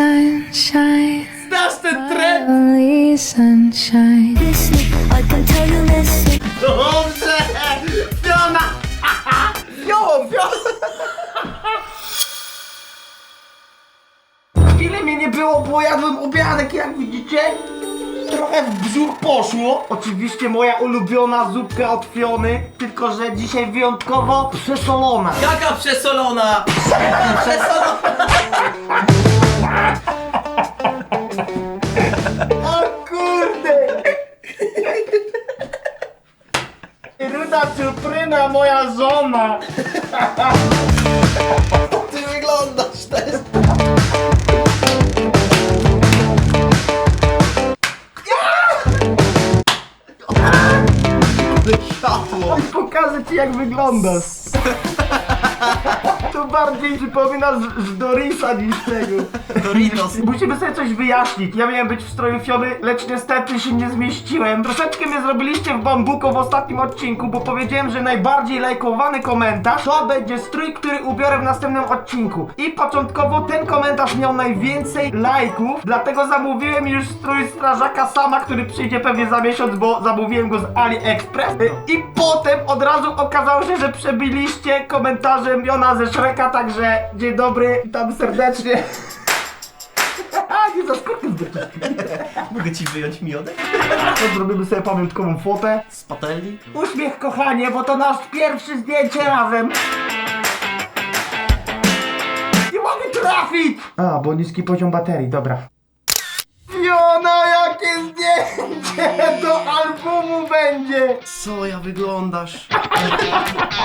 sunshine, Znasz ten trend? only sunshine. Listen, I can tell you listen. Dobrze! Fiona! Fiona, Fiona! Chwilę mnie nie było, bo jadłem obiadek, jak widzicie. Trochę w brzuch poszło. Oczywiście moja ulubiona zupka od Fiony, tylko że dzisiaj wyjątkowo przesolona. Jaka przesolona! Przesolona! czupryna, moja żona! Ty wyglądasz też! Wysiadło! Pokażę ci jak wyglądasz. To bardziej przypomina z, z Dorisa niż tego. Doritos! Musimy sobie coś wyjaśnić. Ja miałem być w stroju Fiony, lecz niestety się nie zmieściłem. Troszeczkę mnie zrobiliście w bambuko w ostatnim odcinku, bo powiedziałem, że najbardziej lajkowany komentarz to będzie strój, który ubiorę w następnym odcinku. I początkowo ten komentarz miał najwięcej lajków, dlatego zamówiłem już strój strażaka sama, który przyjdzie pewnie za miesiąc, bo zamówiłem go z AliExpress. I potem od razu okazało się, że przebiliście komentarzem Jona ze Shreka, także dzień dobry, witam serdecznie. A, nie za skórkę Mogę ci wyjąć miodek? To zrobimy sobie pamiątkową fotę. Z patelni? Uśmiech kochanie, bo to nasz pierwszy zdjęcie razem. Nie mogę trafić! A, bo niski poziom baterii, dobra. Zdjęcie do albumu będzie! Co ja wyglądasz?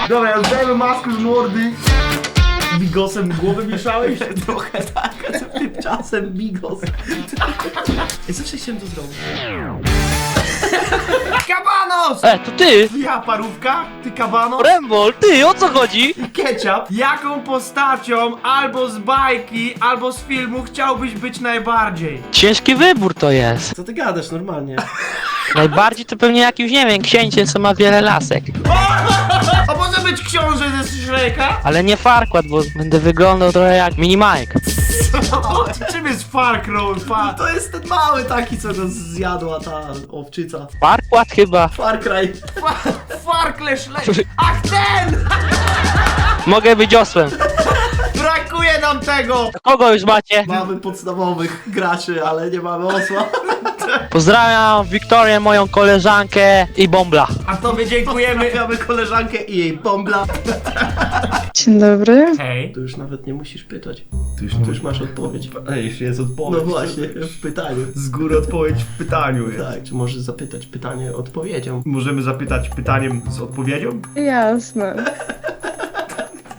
Dobra, ja zdejmę maskę z mordy. Bigosem głowy mieszałeś? Trochę tak, a tymczasem bigos. Ja zawsze chciałem to zrobić. Kabanos! E, to ty! Ja parówka, ty kabano Rembol, ty, o co chodzi? i ketchup. Jaką postacią albo z bajki, albo z filmu chciałbyś być najbardziej? Ciężki wybór to jest. Co ty gadasz normalnie? Najbardziej to pewnie jakimś, nie wiem, księciem, co ma wiele lasek. A może być książę ze Shreka? Ale nie farkład, bo będę wyglądał trochę jak mini Mike. Czym jest Far Cry? Far... To jest ten mały taki, co go zjadła ta owczyca. Farkład chyba. Far Cry. Far... Farkle Szlek... Ach ten! Mogę być osłem. Tego! Kogo już macie? Mamy podstawowych graczy, ale nie mamy osła. Pozdrawiam Wiktorię, moją koleżankę i Bombla. A tobie dziękujemy. Mamy koleżankę i jej bombla. Dzień dobry. Hej. Tu już nawet nie musisz pytać. Tu już, tu już masz odpowiedź. Ej, już jest No odpowiedź. właśnie, w pytaniu. Z góry odpowiedź w pytaniu jest. Tak, czy możesz zapytać pytanie odpowiedzią? Możemy zapytać pytaniem z odpowiedzią? Jasne.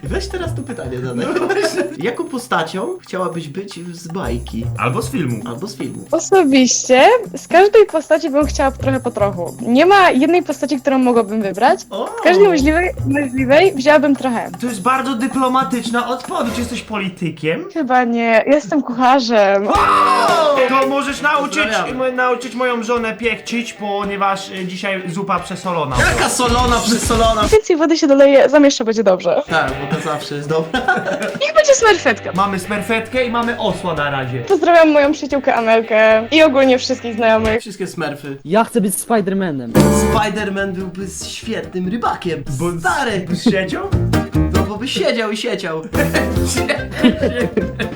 Weź teraz to pytanie zadaj. Jaką postacią chciałabyś być z bajki? Albo z filmu. Albo z filmu? Osobiście z każdej postaci bym chciała trochę po trochu. Nie ma jednej postaci, którą mogłabym wybrać. O! Z każdej możliwej, możliwej wzięłabym trochę. To jest bardzo dyplomatyczna odpowiedź. Jesteś politykiem? Chyba nie, jestem kucharzem. To możesz nauczyć, Pozdrawiamy. nauczyć moją żonę piekcić, ponieważ y, dzisiaj zupa przesolona. Jaka solona, przesolona! Więcej wody się doleje, zamieszcza będzie dobrze. Tak, bo zawsze jest dobra. Niech będzie smerfetka. Mamy smerfetkę i mamy osła na razie. Pozdrawiam moją przyjaciółkę Amelkę i ogólnie wszystkich znajomych. Wszystkie smerfy. Ja chcę być Spidermanem. Spider-Man byłby świetnym rybakiem. Bo- Stary! Siecią? No bo by siedział i siedział.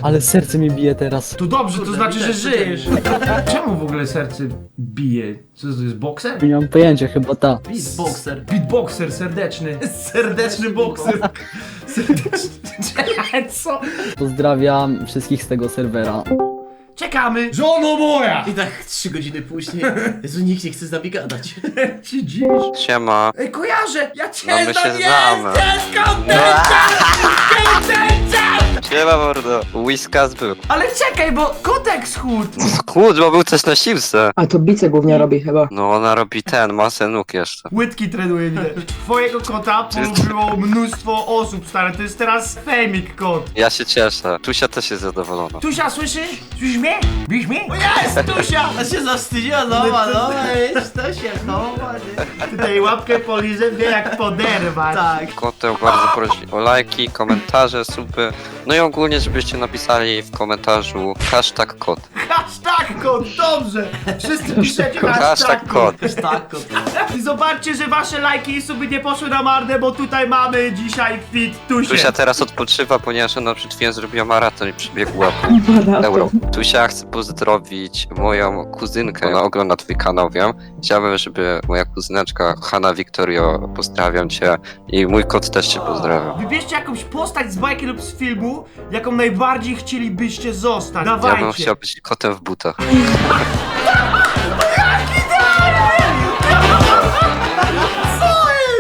Ale serce mi bije teraz. To dobrze, to Kurde, znaczy, że widać, żyjesz. Czemu w ogóle serce bije? Co to jest bokser? Nie mam pojęcia, chyba ta. Beatboxer. Beatboxer serdeczny. Serdeczny bokser. Serdeczny. Co? Pozdrawiam wszystkich z tego serwera. Czekamy. Żono moja! I tak trzy godziny później. Jezu, nikt nie chce z nami gadać. Ci dziwisz? Siema. Ej, kojarzę! Ja cię No my się znam, znamy. Jesteś kontentem! Kontentem! Siema mordo. Whiskas był. Ale czekaj, bo kotek schód! Schód, bo był też na siłce. A to bice głównie robi chyba. No ona robi ten, masę nóg jeszcze. Łydki trenuje, widać. Twojego kota polubiło mnóstwo osób, stary. To jest teraz femik kot. Ja się cieszę. Tusia też jest zadowolona. Tusia, słyszysz? Słyszysz mnie? Widzisz mnie? O jest, Tusia! A się zawstydziła, no ma, no wiesz, to się chowa, nie? Tutaj łapkę polizę, wie jak poderwać. Tak. Kotę bardzo prosi o lajki, komentarze, suby. No i ogólnie żebyście napisali w komentarzu hashtag kod. Hashtag kod, dobrze! Wszyscy piszecie Hashtag hashtag kod. Tak, kot. I zobaczcie, że wasze lajki i suby nie poszły na marne, bo tutaj mamy dzisiaj fit tusie. Tusia teraz odpoczywa, ponieważ ona przed chwilą zrobiła maraton i przebiegła pół euro. Tusia chce pozdrowić moją kuzynkę, ona ogląda twój kanał, wiem. Chciałbym, żeby moja kuzyneczka Hanna Wiktorio, pozdrawiam cię i mój kot też cię pozdrawia. Wybierzcie jakąś postać z bajki lub z filmu, jaką najbardziej chcielibyście zostać. Ja bym Dawajcie. chciał być kotem w butach.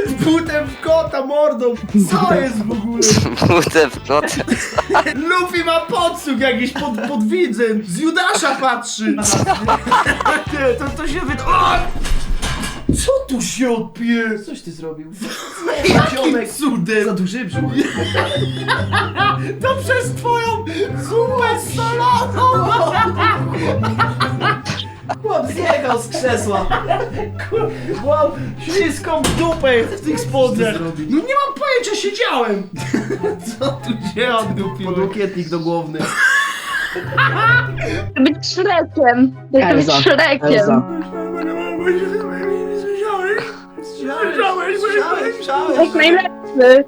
Z butem w kota mordą. Co jest w ogóle? Butem w kotem. Luffy ma podsłuch jakiś pod, pod widzem. Z Judasza patrzy. Nie, to, to się wyda... O! Co tu się odpie? Coś ty zrobił. Jakim cudem? Za duży brzuch. To przez twoją zupę soloną! Chłop zjechał z krzesła. Mam śliską dupę w tych spodniach. No nie mam pojęcia, siedziałem. Co tu się oddupiło? Podłokietnik do główny. Być szrekiem. Jak być Elza. szrekiem. Elza. Słyszałeś? Słyszałeś? Słyszałeś? Jak najlepszy.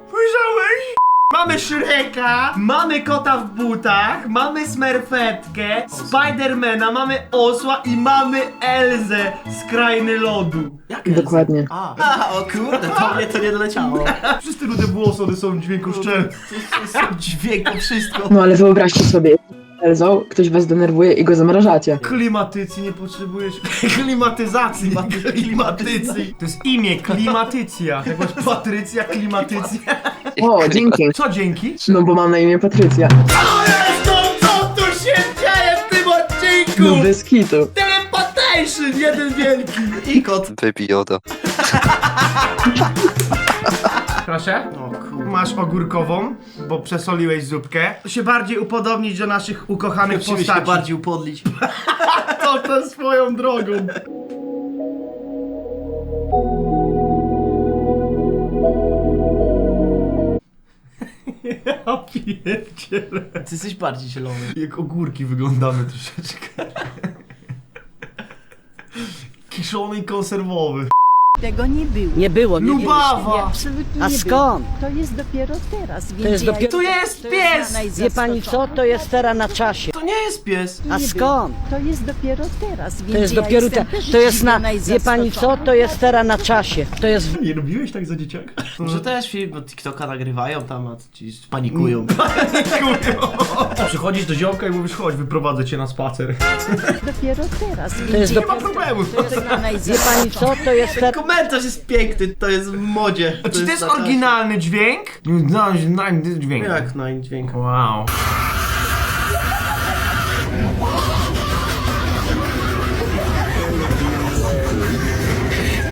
Mamy Shreka, mamy kota w butach, mamy Smurfetkę, Spidermana, mamy osła i mamy Elzę z krainy lodu. Jak Dokładnie. A, A, o kurde, to mnie to nie doleciało. Wszyscy rude włosy, one są dźwiękoszczelne. To są dźwięku, wszystko. No ale wyobraźcie sobie, Elzo, ktoś was denerwuje i go zamrażacie. Klimatycji nie potrzebujesz. Klimatyzacji. Klimatycji. To jest imię, klimatycja. Jak masz Patrycja, klimatycja. O, dzięki. Co dzięki? No bo mam na imię Patrycja. To jest to, co tu się dzieje w tym No odcinku! bez kitu. Teleportation jeden wielki! I kot. Baby Yoda. Proszę? O kurde. Masz ogórkową, bo przesoliłeś zupkę. Się bardziej upodobnić do naszych ukochanych Musimy się postaci. bardziej upodlić. To, to swoją drogą. Ja pierdzielę. Ty jesteś bardziej zielony. Jak ogórki wyglądamy troszeczkę. Kiszony i konserwowy. Tego nie było. Nie było, nie Lubawa! Absolutnie A nie skąd? Było. To jest dopiero teraz, więc jest ja dopiero- Tu jest pies! Wie pani co? To jest teraz na czasie. To nie jest pies. A nie skąd? było. To jest dopiero teraz, więc To jest ja dopiero jestem te, też to jest na. zdziwiona i Wie pani co? zaskoczona. To jest teraz na czasie. To jest. Nie robiłeś tak za dzieciaka? Może też film, bo TikToka nagrywają tam, a ci panikują. Przychodzisz do ziomka i mówisz, chodź, wyprowadzę cię na spacer. Dopiero teraz, To jest Nie ma problemu. Wie pani co? To jest teraz. Komentarz jest piękny, to jest w modzie. Czy to jest na czasie. oryginalny dźwięk? No, no, dźwięk. Jak no i dźwięk. Wow.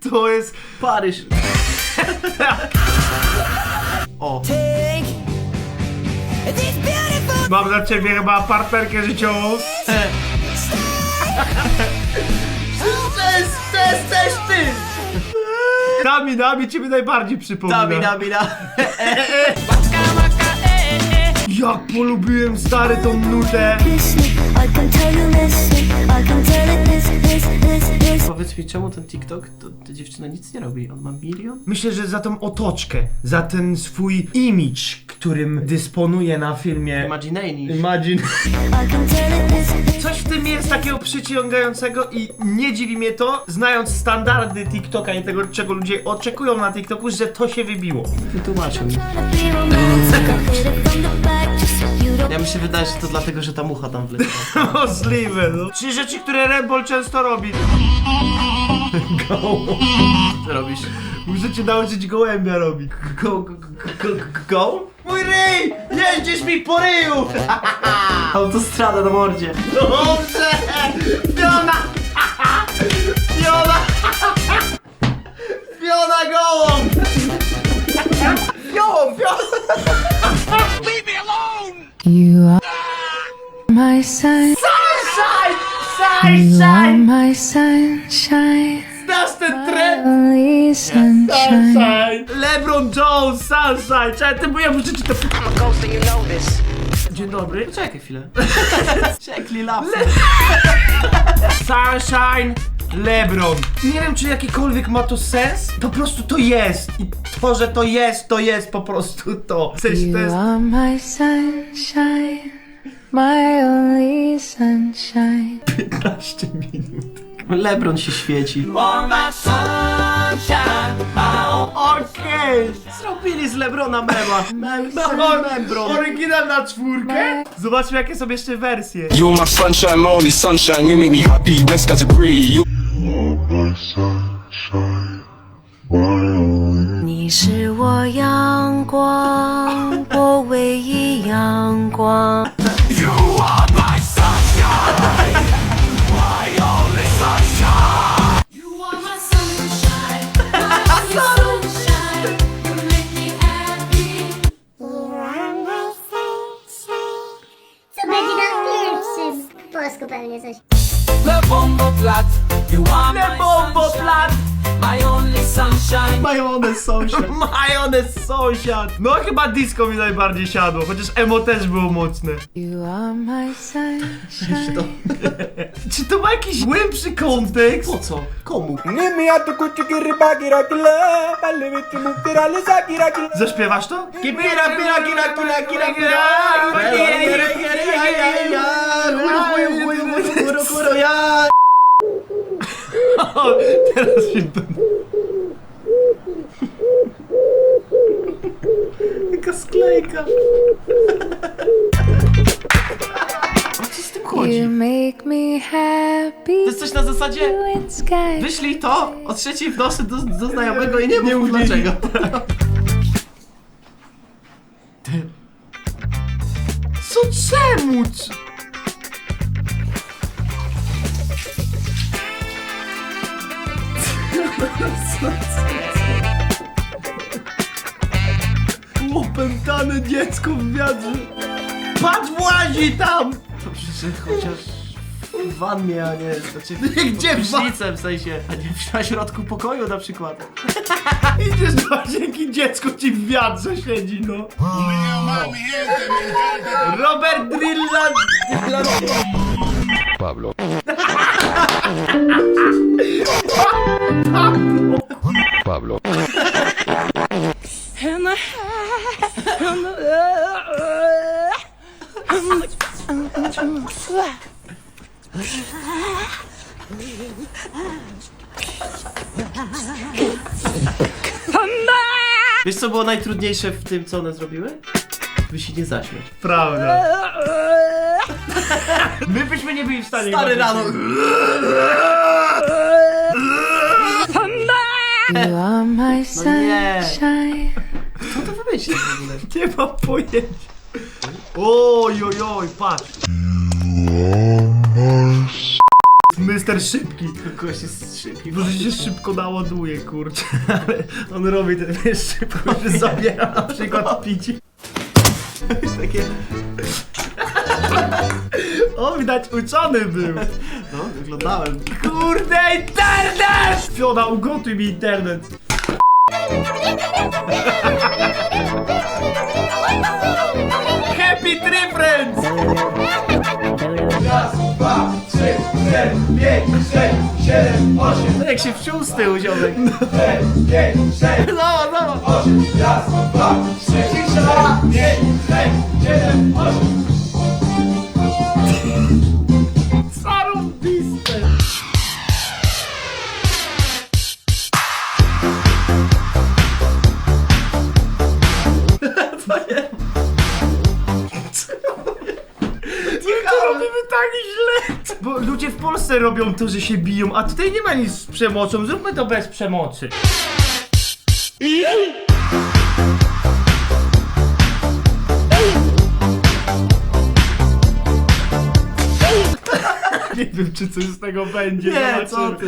To jest... Paryż. O, Mam dla ciebie chyba partnerkę życiową. To jest, to jest też ty! Dami, dami ciebie najbardziej przypomina. dami, dami, dami. Jak polubiłem stary tą nutę. Powiedz mi, czemu ten TikTok, to ta dziewczyna nic nie robi? On ma milion? Myślę, że za tą otoczkę, za ten swój image, którym dysponuje na filmie Imagination. Imagine. Coś w tym jest takiego przyciągającego i nie dziwi mnie to, znając standardy TikToka i tego, czego ludzie oczekują na TikToku, że to się wybiło. Wytłumaczył mi. Ja mi się wydaje, że to dlatego, że ta mucha tam wleciała. Możliwe, no. Trzy rzeczy, które Red Bull często robi. Go. Co robisz? Muszę cię nauczyć gołębia robić. Go, go, go, go, go? Mój ryj! Jeździsz mi po ryju! Autostrada na mordzie. Dobrze! Fiona! You are my sun. Sunshine! You are Sunshine! my sunshine. Znasz ten trend? Only sunshine. Sunshine! LeBron Jones, Sunshine! Czekaj, ty, bo ja muszę ci to... Dzień dobry. Poczekaj chwilę. Czekli lapsy. Sunshine LeBron. Nie wiem, czy jakikolwiek ma to sens. Po prostu to jest. I to, że to jest, to jest po prostu to. W sensie to You jest... are my sunshine, my only sunshine. 15 minut. Lebron się świeci. Okej. Zrobili z Lebrona mema. Mem, Membron. Oryginal na czwórkę. Zobaczmy, jakie są jeszcze wersje. You my sunshine, my only sunshine. You make me happy, next got to breathe. You 你是我阳光，我唯一阳光。You are my sunshine, my only sunshine. You are my sunshine my only sunshine you make me happy you are my sunshine my little pink sunshine Le bombo flat, you want Le bombo plat Majonez sąsiad. Majonez sąsiad. No chyba disco mi najbardziej siadło, chociaż emo też było mocne. You are my sunshine. Czy to ma jakiś głębszy kontekst? Po co? Komu? Zaśpiewasz to? Kipira, pira, kira, kira, kira, kira. O, Teraz się będę. Jaka sklejka. O co z tym chodzi? You make me happy. To jest coś na zasadzie wyślij to o trzeciej w nocy do, do znajomego i nie mów dlaczego. Ty. Co czemu? Dziecko w wiadrze. Patrz, włazi tam! Dobrze, że chociaż w wannie, a nie, znaczy Gdzie w prysznicem w sensie, a nie w- na środku pokoju na przykład. Idziesz do łazienki, dziecko ci w wiadrze siedzi, no. Robert Drilla... Pablo. Pablo. Wiesz co było najtrudniejsze w tym, co one zrobiły? By się nie zaśmiać. Prawda. My byśmy nie byli w stanie... Stary chyba rano. You are my nie. sunshine. Kto to wymyślił w ogóle? Nie mam pojęcia. Oj, oj, oj, patrz. Mister Szybki. Gość jest szybki. Może się szybko naładuje, kurczę. Ale on robi ten wiesz, szybko, że zabiera na przykład picie. Takie, O, widać uczony był. no, wyglądałem. Kurde, internet! Fiona, ugotuj mi internet. 5, 6, 7, 8 Jak się wczuł z tyłu ziomek. 5, 6, No, no. 8 Raz, dwa, trzy, 4, 5, 6, 7, 8 ludzie w Polsce robią to, że się biją, a tutaj nie ma nic z przemocą. Zróbmy to bez przemocy. Nie wiem, czy coś z tego będzie. Nie, co ty.